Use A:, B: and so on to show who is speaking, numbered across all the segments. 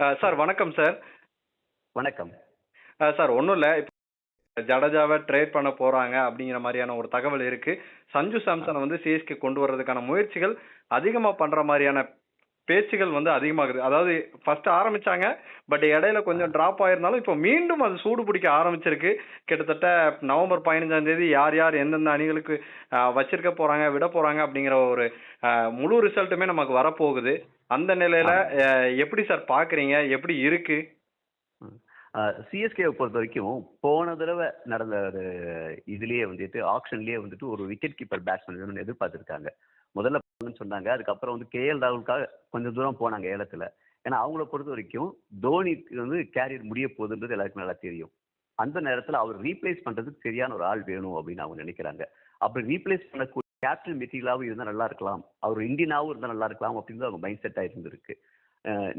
A: Sir வணக்கம் sir.
B: வணக்கம்.
A: Sir ஒன்றும் இல்லை. இப்போ ஜடேஜாவை ட்ரேட் பண்ண போறாங்க அப்படிங்கிற மாதிரியான ஒரு தகவல் இருக்கு. சஞ்சு சாம்சனை வந்து சிஎஸ்கே கொண்டு வர்றதுக்கான முயற்சிகள் அதிகமா பண்ற மாதிரியான பேச்சுகள் வந்து அதிகமாகுது. அதாவது ஃபர்ஸ்ட் ஆரம்பிச்சாங்க பட் இடையில கொஞ்சம் டிராப் ஆயிருந்தாலும் இப்போ மீண்டும் அது சூடு பிடிக்க ஆரம்பிச்சிருக்கு. கிட்டத்தட்ட நவம்பர் பதினஞ்சாம் தேதி யார் யார் எந்தெந்த அணிகளுக்கு வச்சிருக்க போறாங்க விட போறாங்க அப்படிங்கிற ஒரு முழு ரிசல்ட்டுமே நமக்கு வரப்போகுது. அந்த நிலையில எப்படி சார் பாக்குறீங்க? எப்படி இருக்கு?
B: சிஎஸ்கேவை பொறுத்த வரைக்கும் போன தடவை நடந்த ஒரு இதுலயே வந்துட்டு ஆக்ஷன்லயே வந்துட்டு ஒரு விக்கெட் கீப்பர் பேட்ஸ்மேன் எதிர்பார்த்திருக்காங்க. முதல்ல சொன்னாங்க. அதுக்கப்புறம் வந்து கேஎல் ராகுலுக்காக கொஞ்சம் தூரம் போனாங்க ஏலத்துல. ஏன்னா அவங்கள பொறுத்த வரைக்கும் தோனிக்கு வந்து கேரியர் முடிய போகுதுன்றது எல்லாருக்கும் நல்லா தெரியும். அந்த நேரத்துல அவர் ரீப்ளேஸ் பண்றதுக்கு சரியான ஒரு ஆள் வேணும் அப்படின்னு அவங்க நினைக்கிறாங்க. அப்படி ரீப்ளேஸ் பண்ணக்கூடிய கேப்டன் மெட்டீரியலாகவும் இருந்தால் நல்லா இருக்கலாம். அவர் இந்தியனாவும் இருந்தால் நல்லா இருக்கலாம் அப்படின்னு அவங்க மைண்ட் செட் இருந்திருக்கு.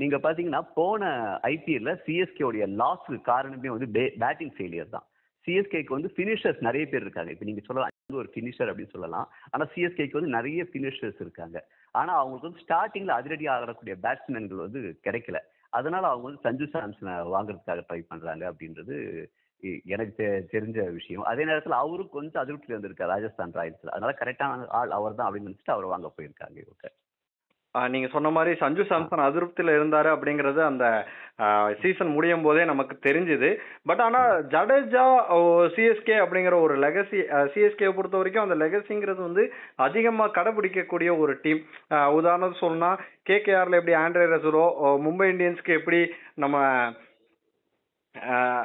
B: நீங்கள் பார்த்தீங்கன்னா போன ஐபிஎல்ல சிஎஸ்கேவுடைய லாஸ்க்கு காரணமே வந்து பேட்டிங் ஃபெயிலியர் தான். சிஎஸ்கேக்கு வந்து ஃபினிஷர்ஸ் நிறைய பேர் இருக்காங்க. இப்போ நீங்கள் சொல்லலாம் ஒரு ஃபினிஷர் அப்படின்னு சொல்லலாம். ஆனால் சிஎஸ்கேக்கு வந்து நிறைய ஃபினிஷர்ஸ் இருக்காங்க. ஆனால் அவங்களுக்கு வந்து ஸ்டார்டிங்கில் அதிரடி ஆகக்கூடிய பேட்ஸ்மேன்கள் வந்து கிடைக்கல. அதனால் அவங்க வந்து சஞ்சு சாம்சனை வாங்குறதுக்காக ட்ரை பண்ணுறாங்க அப்படின்றது எனக்கு தெரிஞ்ச விஷயம். அதே நேரத்துல அவரும் கொஞ்சம் அதிருப்தியில் வந்திருக்காரு ராஜஸ்தான் ராயல்ஸ்ல. அதனால கரெக்டான ஆள் அவர் தான் அப்படின்னு நினைச்சிட்டு அவர் வாங்க போயிருக்காங்க இவங்க
A: நீங்க சொன்ன மாதிரி சஞ்சு சாம்சன் அதிருப்தியில இருந்தாரு அப்படிங்கிறது அந்த சீசன் முடியும் போதே நமக்கு தெரிஞ்சுது. பட் ஆனா ஜடேஜா சிஎஸ்கே அப்படிங்கிற ஒரு லெகசி சிஎஸ்கே பொறுத்த வரைக்கும் அந்த லெகசிங்கிறது வந்து அதிகமா கடைபிடிக்கக்கூடிய ஒரு டீம். உதாரணத்துக்கு சொல்லணும்னா கேகேஆர்ல எப்படி ஆண்ட்ரே ரசூலோ மும்பை இந்தியன்ஸ்க்கு எப்படி நம்ம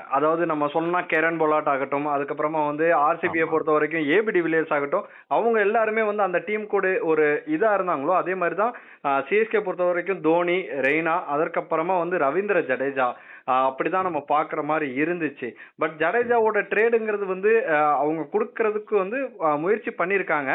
A: அதாவது நம்ம சொன்னா கேரன் பொலாட் ஆகட்டும் அதுக்கப்புறமா வந்து ஆர்சிபியை. பொறுத்த வரைக்கும் ஏபி டிவிலியர்ஸ் ஆகட்டும் அவங்க எல்லாருமே வந்து அந்த டீம் கூட ஒரு இதா இருந்தாங்களோ அதே மாதிரி தான் சிஎஸ்கே பொறுத்த வரைக்கும் தோனி ரெய்னா அதற்கப்புறமா வந்து ரவீந்திர ஜடேஜா அப்படிதான் நம்ம பாக்குற மாதிரி இருந்துச்சு. பட் ஜடேஜாவோட ட்ரேடுங்கிறது வந்து அவங்க கொடுக்கறதுக்கு வந்து முயற்சி பண்ணியிருக்காங்க.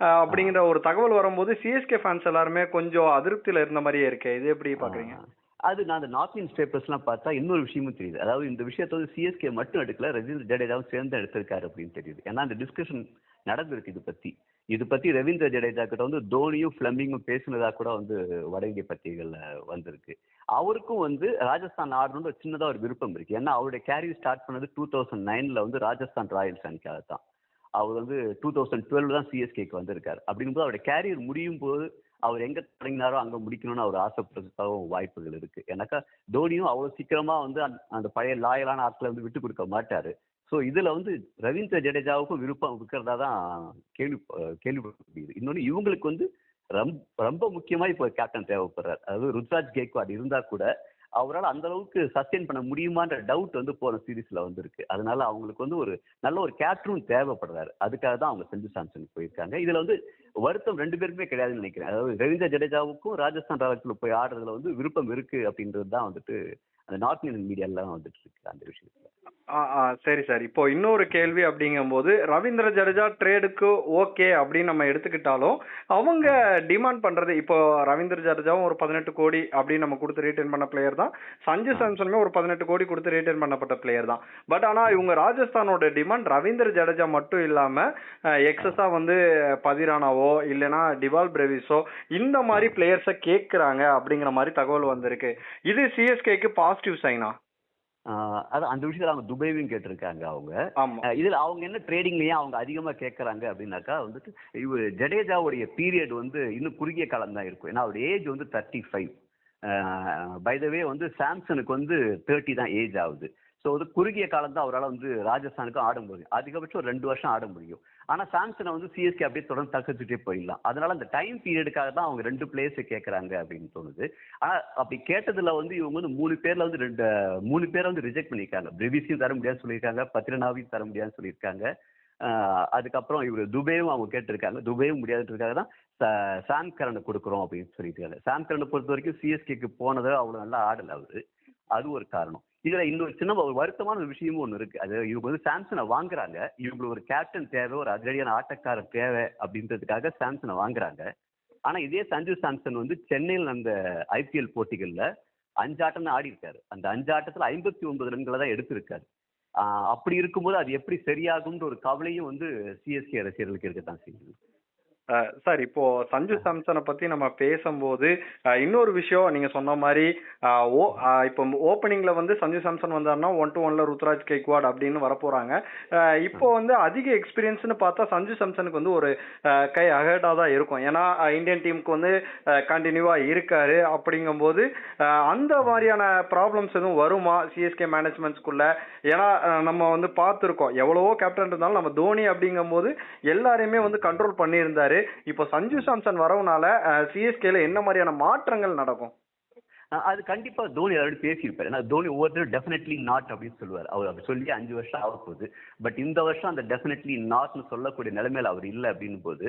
A: அப்படிங்கிற ஒரு தகவல் வரும்போது சிஎஸ்கே ஃபேன்ஸ் எல்லாருமே கொஞ்சம் அதிருப்தியில இருந்த மாதிரியே இருக்கு. இது எப்படி பாக்குறீங்க?
B: ஆ. அது நான் அந்த நார்த் இந்தியன் பேப்பர்ஸ்லாம் பார்த்தா இன்னொரு விஷயமும் தெரியுது. அதாவது இந்த விஷயத்த வந்து சிஎஸ்கே மட்டும் எடுக்கல ரவீந்திர ஜடேஜாவும் சேர்ந்து எடுத்திருக்காரு அப்படின்னு தெரியுது. ஏன்னா அந்த டிஸ்கஷன் நடந்திருக்கு இது பத்தி. இது பத்தி ரவீந்திர ஜடேஜா கிட்ட வந்து தோனியும் ஃபிளமிங்கும் பேசினதா கூட வந்து வட இந்திய பத்திரிகைகள்ல வந்திருக்கு. அவருக்கும் வந்து ராஜஸ்தான் ஆடணும்னு ஒரு சின்னதா ஒரு விருப்பம் இருக்கு. ஏன்னா அவருடைய கேரியர் ஸ்டார்ட் பண்ணது டூ தௌசண்ட் நைன்ல வந்து ராஜஸ்தான் ராயல்ஸ் அணிக்காக தான் அவர் வந்து டூ தௌசண்ட் டுவெல் தான் சிஎஸ்கேக்கு வந்திருக்காரு. அப்படிங்கும்போது அவருடைய கேரியர் முடியும் போது அவர் எங்க தொடங்கினாரோ அங்க முடிக்கணும்னு அவர் ஆசைப்படுறதுக்காகவும் வாய்ப்புகள் இருக்கு. ஏன்னாக்கா தோனியும் அவ்வளவு சீக்கிரமா வந்து அந்த- அந்த பழைய லாயலான ஆட்களை வந்து விட்டு கொடுக்க மாட்டாரு. ஸோ இதுல வந்து ரவீந்திர ஜடேஜாவுக்கும் விருப்பம் இருக்கிறதா தான் கேள்வி கேள்விப்பட முடியுது இன்னொன்று இவங்களுக்கு வந்து ரொம்ப ரொம்ப முக்கியமா இப்போ கேப்டன் தேவைப்படுறாரு. அதாவது ருத்ராஜ் கேக்வாட் இருந்தா கூட அவரால் அந்த அளவுக்கு சஸ்டெயின் பண்ண முடியுமான்ற டவுட் வந்து போன சீரீஸ்ல வந்திருக்கு. அதனால அவங்களுக்கு வந்து ஒரு நல்ல ஒரு கேப்டரும் தேவைப்படுறாரு. அதுக்காக தான் அவங்க செஞ்சு சாம்சனுக்கு போயிருக்காங்க. இதுல வந்து வருத்தம் ரெண்டு பேருக்குமே கிடையாதுன்னு நினைக்கிறேன். அதாவது ரவீந்திர ஜடேஜாவுக்கும் ராஜஸ்தான் ராயல்ஸ்ல போய் ஆடுறதுல வந்து விருப்பம் இருக்கு அப்படின்றது தான் வந்துட்டு அந்த நார்த் இந்தியன் மீடியாலாம் வந்துட்டு இருக்கு அந்த விஷயத்துல.
A: சரி சார். இப்போ இன்னொரு கேள்வி அப்படிங்கும்போது ரவீந்திர ஜடேஜா ட்ரேடுக்கு ஓகே அப்படின்னு நம்ம எடுத்துக்கிட்டாலும் அவங்க டிமாண்ட் பண்றது இப்போ ரவீந்திர ஜடேஜாவும் ஒரு பதினெட்டு கோடி அப்படின்னு நம்ம கொடுத்து ரீட்டைன் பண்ண பிளேயர் தான். சஞ்சு சாம்சனுமே ஒரு பதினெட்டு கோடி கொடுத்து ரீட்டைன் பண்ணப்பட்ட பிளேயர் தான். பட் ஆனா இவங்க ராஜஸ்தானோட டிமாண்ட் ரவீந்திர ஜடேஜா மட்டும் இல்லாம எக்ஸஸா வந்து பதிரானாவோ இல்லைன்னா டிவால் பிரேவிஸோ இந்த மாதிரி பிளேயர்ஸை கேட்குறாங்க அப்படிங்கிற மாதிரி தகவல் வந்திருக்கு. இது சிஎஸ்கேக்கு பாசிட்டிவ் சைனா
B: அதான் அந்த விஷயத்துல அவங்க துபைவையும் கேட்டிருக்காங்க அவங்க. இதுல அவங்க என்ன ட்ரேடிங்லயே அவங்க அதிகமா கேட்கறாங்க அப்படின்னாக்கா வந்துட்டு இவர் ஜடேஜாவுடைய பீரியட் வந்து இன்னும் குறுகிய காலம் தான் இருக்கும். ஏன்னா அவருடைய ஏஜ் வந்து thirty five by the way வந்து சாம்சனுக்கு வந்து தேர்ட்டி தான் ஏஜ் ஆகுது. ஸோ வந்து குறுகிய காலம் தான் அவரால் வந்து ராஜஸ்தானுக்கும் ஆட முடியும். அதிகபட்சம் ஒரு ரெண்டு வருஷம் ஆட முடியும். ஆனால் சாம்சனை வந்து சிஎஸ்கே அப்படியே தொடர்ந்து தக்கச்சுட்டே போயிடலாம். அதனால அந்த டைம் பீரியடுக்காக தான் அவங்க ரெண்டு பிளேயர்ஸை கேட்குறாங்க அப்படின்னு தோணுது. ஆனால் அப்படி கேட்டதில் வந்து இவங்க வந்து மூணு பேரில் வந்து ரெண்டு மூணு பேரை வந்து ரிஜெக்ட் பண்ணியிருக்காங்க. பிரிவிஸையும் தர முடியாதுன்னு சொல்லியிருக்காங்க. பத்ரனாவையும் தர முடியாதுன்னு சொல்லியிருக்காங்க. அதுக்கப்புறம் இவர் துபேவும் அவங்க கேட்டிருக்காங்க. துபேவும் முடியாதுன்றதுக்காக தான் சாம் கரனை கொடுக்குறோம் அப்படின்னு சொல்லியிருக்காங்க. சாம் கரனை பொறுத்த வரைக்கும் சிஎஸ்கேக்கு போனது அவ்வளோ நல்லா ஆடல அவர். அது ஒரு காரணம். இதுல இன்னொரு சின்ன ஒரு வருத்தமான ஒரு விஷயமும் ஒண்ணு இருக்கு. அது இவங்க வந்து சாம்சனை வாங்குறாங்க. இவங்களுக்கு ஒரு கேப்டன் தேவை ஒரு அதிரடியான ஆட்டக்காரர் தேவை அப்படின்றதுக்காக சாம்சனை வாங்குறாங்க. ஆனா இதே சஞ்சு சாம்சன் வந்து சென்னையில் அந்த ஐபிஎல் போட்டிகள்ல அஞ்சு ஆட்டம் ஆடி இருக்காரு அந்த அஞ்சு ஆட்டத்துல ஐம்பத்தி ஒன்பது ரன்களை தான் எடுத்திருக்காரு. ஆஹ் அப்படி இருக்கும்போது அது எப்படி சரியாகும்ன்ற ஒரு கவலையும் வந்து சிஎஸ்கே ரசிகர்களுக்கு இருக்கத்தான் செய்யுது.
A: சார் இப்போ சஞ்சு சாம்சனை பத்தி நம்ம பேசும்போது இன்னொரு விஷயம் நீங்க சொன்ன மாதிரி ஓ இப்போ ஓப்பனிங்ல வந்து சஞ்சு சாம்சன் வந்தாருன்னா ஒன் டு ஒன்ல ருத்ராஜ் கெய்க்வாட் அப்படின்னு வரப்போறாங்க. இப்போ வந்து அதிக எக்ஸ்பீரியன்ஸ்னு பார்த்தா சஞ்சு சாம்சனுக்கு வந்து ஒரு கை அகேட்டா தான் இருக்கும். ஏன்னா இந்தியன் டீமுக்கு வந்து கண்டினியூவா இருக்காரு அப்படிங்கும்போது அந்த மாதிரியான ப்ராப்ளம்ஸ் எதுவும் வருமா சிஎஸ்கே மேனேஜ்மெண்ட்ஸ்குள்ள ஏன்னா நம்ம வந்து பார்த்துருக்கோம். எவ்வளவோ கேப்டன் இருந்தாலும் நம்ம தோனி அப்படிங்கும்போது எல்லாரையுமே வந்து கண்ட்ரோல் பண்ணியிருந்தாரு. இப்போ சஞ்சு சாம்சன் வரவுனால சிஎஸ்கேல என்ன மாதிரியான மாற்றங்கள் நடக்கும்?
B: அது கண்டிப்பா தோனி ஆல்ரெடி பேசியிருப்பாரு. ஏன்னா தோனி ஒவ்வொருத்தரும் டெஃபினெட்லி நாட் அப்படின்னு சொல்லுவார். அவர் அப்படி சொல்லி அஞ்சு வருஷம் ஆக போகுது பட் இந்த வருஷம் அந்த டெஃபினெட்லி நாட்னு சொல்லக்கூடிய நிலைமையில அவர் இல்லை அப்படின்னு போது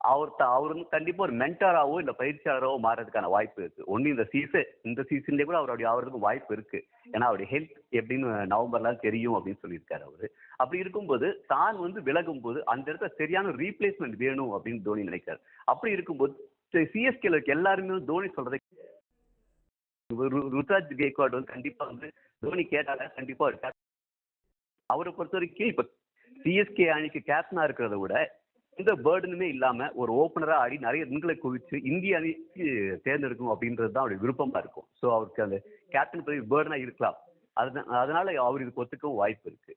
B: அவர் த- அவர் வந்து கண்டிப்பா ஒரு மென்டராகவோ இல்ல பயிற்சியாளராகவோ மாறதுக்கான வாய்ப்பு இருக்கு. ஒன்று இந்த சீசன் இந்த சீசன்லயே கூட அவருடைய ஆகிறதுக்கு வாய்ப்பு இருக்கு. ஏன்னா அவருடைய ஹெல்த் எப்படின்னு நவம்பர்லாம் தெரியும் அப்படின்னு சொல்லியிருக்காரு அவரு. அப்படி இருக்கும்போது தான் வந்து விலகும் போது அந்த இடத்துல சரியான ரீப்ளேஸ்மெண்ட் வேணும் அப்படின்னு தோனி நினைக்கிறார். அப்படி இருக்கும்போது சிஎஸ்கேல இருக்க எல்லாருமே தோனி சொல்றதை ருத்ராஜ் கேக்வாட் வந்து கண்டிப்பா வந்து தோனி கேட்டால கண்டிப்பா அவரை பொறுத்த வரைக்கும் இப்ப சிஎஸ்கே அணிக்கு கேப்டனா இருக்கிறத விட எந்த பேர்டனுமே இல்லாம ஒரு ஓப்பனரா ஆடி நிறைய ரன்களை குவிச்சு இந்திய அணிக்கு தேர்ந்தெடுக்கும் அப்படின்றது தான் அவருடைய விருப்பமா இருக்கும். ஸோ அவருக்கு அந்த கேப்டன் பதவி பேர்டனா இருக்கலாம். அதுதான் அதனால அவர் இதுக்கு ஒத்துக்கவும் வாய்ப்பு இருக்கு.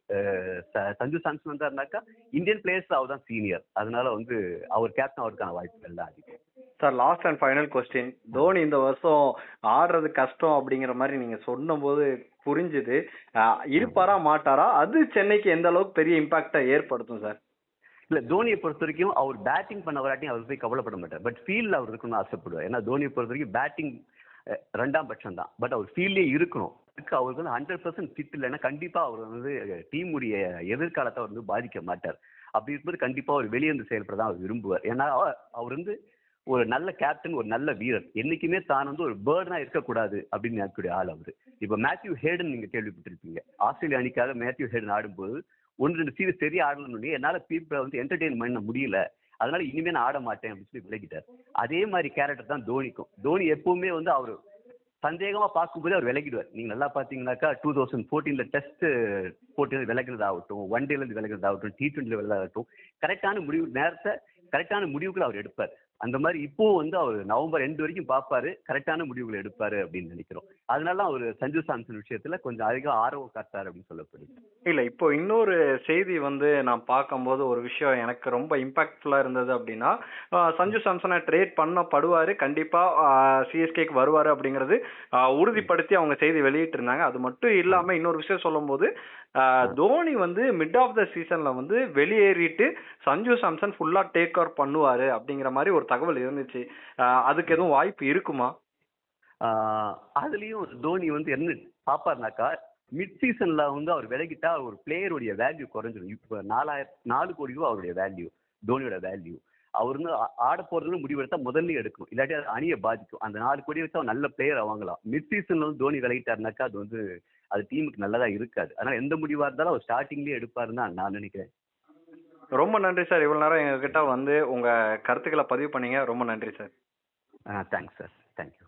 B: சஞ்சு சாம்சன் வந்தாருனாக்கா இந்தியன் பிளேயர்ஸ் அவர் தான் சீனியர் அதனால வந்து அவர் கேப்டன் அவருக்கான வாய்ப்புகள் தான் அதிகம்.
A: Sir last and final question Dhoni இந்த வருஷம் ஆடுறது கஷ்டம் அப்படிங்கிற மாதிரி நீங்க சொன்னபோது புரிஞ்சுது. இருப்பாரா மாட்டாரா? அது சென்னைக்கு எந்த அளவுக்கு பெரிய இம்பாக்டை ஏற்படுத்தும் சார்
B: இல்ல தோனியை பொறுத்த வரைக்கும் அவர் பேட்டிங் பண்ண வராட்டியும் அவர் போய் கவலைப்பட மாட்டார். பட் ஃபீல்ட்ல அவர் இருக்கணும்னு ஆசைப்படுவார். ஏன்னா தோனியை பொறுத்த வரைக்கும் பேட்டிங் ரெண்டாம் பட்சம் தான் பட் அவர் ஃபீல்டே இருக்கணும். அவருக்கு வந்து ஹண்ட்ரட் பர்சன்ட் ஃபிட் இல்லைன்னா கண்டிப்பா அவர் வந்து டீமுடைய எதிர்காலத்தை அவர் வந்து பாதிக்க மாட்டார். அப்படி இருக்கும்போது கண்டிப்பா அவர் வெளியே வந்து செயல்பட தான் அவர் விரும்புவார். ஏன்னா அவர் அவர் வந்து ஒரு நல்ல கேப்டன் ஒரு நல்ல வீரர். என்னைக்குமே தான் வந்து ஒரு பேர்டனா இருக்கக்கூடாது அப்படின்னு நினைக்கக்கூடிய ஆள் அவர். இப்போ மேத்யூ ஹேடன் நீங்க கேள்விப்பட்டிருப்பீங்க. ஆஸ்திரேலிய அணிக்காக மேத்யூ ஹேடன் ஆடும்போது ஒன்று ரெண்டு சீரியஸ் தெரிய ஆடணும்னு என்னால் பீப்பிளை வந்து என்டர்டெயின் பண்ண முடியல. அதனால இனிமே நான் ஆட மாட்டேன் அப்படின்னு சொல்லி விலகிட்டார். அதே மாதிரி கேரக்டர் தான் தோனிக்கும். தோனி எப்பவுமே வந்து அவர் சந்தேகமாக பார்க்கும்போது அவர் விலகிடுவார். நீங்கள் நல்லா பார்த்தீங்கன்னாக்கா டூ தௌசண்ட் ஃபோர்டீனில் டெஸ்ட் போட்டியில் விலகினதாகட்டும் ஒன் டேலேருந்து இருந்து டி ட்வெண்ட்டியில் விலகாகட்டும் கரெக்டான முடிவு நேரத்தை கரெக்டான முடிவுகளை அவர் எடுப்பார். அந்த மாதிரி இப்போ வந்து அவர் நவம்பர் ரெண்டு வரைக்கும் பார்ப்பாரு கரெக்டான முடிவுகளை எடுப்பாரு அப்படின்னு நினைக்கிறோம். அதனால அவர் சஞ்சு சாம்சன் விஷயத்துல கொஞ்சம் அதிக ஆர்வம் காட்டாரு அப்படின்னு சொல்லப்படுது.
A: இல்ல இப்போ இன்னொரு செய்தி வந்து நான் பார்க்கும்போது ஒரு விஷயம் எனக்கு ரொம்ப இம்பாக்ட்ஃபுல்லா இருந்தது அப்படின்னா சஞ்சு சாம்சனை ட்ரேட் பண்ணப்படுவாரு. கண்டிப்பா சிஎஸ்கேக்கு வருவாரு அப்படிங்கிறது உறுதிப்படுத்தி அவங்க செய்தி வெளியிட்டு இருந்தாங்க அது மட்டும் இல்லாம இன்னொரு விஷயம் சொல்லும்போது தோனி வந்து மிட் ஆஃப் த சீசன்ல வந்து வெளியேறிட்டு சஞ்சு சாம்சன் ஃபுல்லா டேக் ஓவர் பண்ணுவாரு அப்படிங்கிற மாதிரி ஒரு தகவல் இருந்துச்சு. அதுக்கு எதுவும் வாய்ப்பு இருக்குமா?
B: அதுலயும் தோனி வந்து என்ன பாப்பாருனாக்கா மிட் சீசன்ல வந்து அவர் விலகிட்டா ஒரு பிளேயருடைய வேல்யூ குறைஞ்சிடும் இப்போ நாலாயிரம் நாலு கோடி ரூபா அவருடைய வேல்யூ தோனியோட வேல்யூ அவர் வந்து ஆட போறதுல முடிவெடுத்தா முதல்ல எடுக்கும் இல்லாட்டி அது அணியை பாதிக்கும். அந்த நாலு கோடி வச்சு அவர் நல்ல பிளேயர் வாங்கலாம். மிட் சீசன்ல வந்து தோனி விளையிட்டாருனாக்கா அது வந்து அது டீமுக்கு நல்லதா இருக்காது. அதனால எந்த முடிவா இருந்தாலும் அவர் ஸ்டார்டிங்லயே எடுப்பாருன்னு தான் நான் நினைக்கிறேன்.
A: ரொம்ப நன்றி சார். இவ்வளவு நேரம் எங்ககிட்ட வந்து உங்க கருத்துக்களை பதிவு பண்ணீங்க. ரொம்ப நன்றி சார்.
B: Thanks sir thank you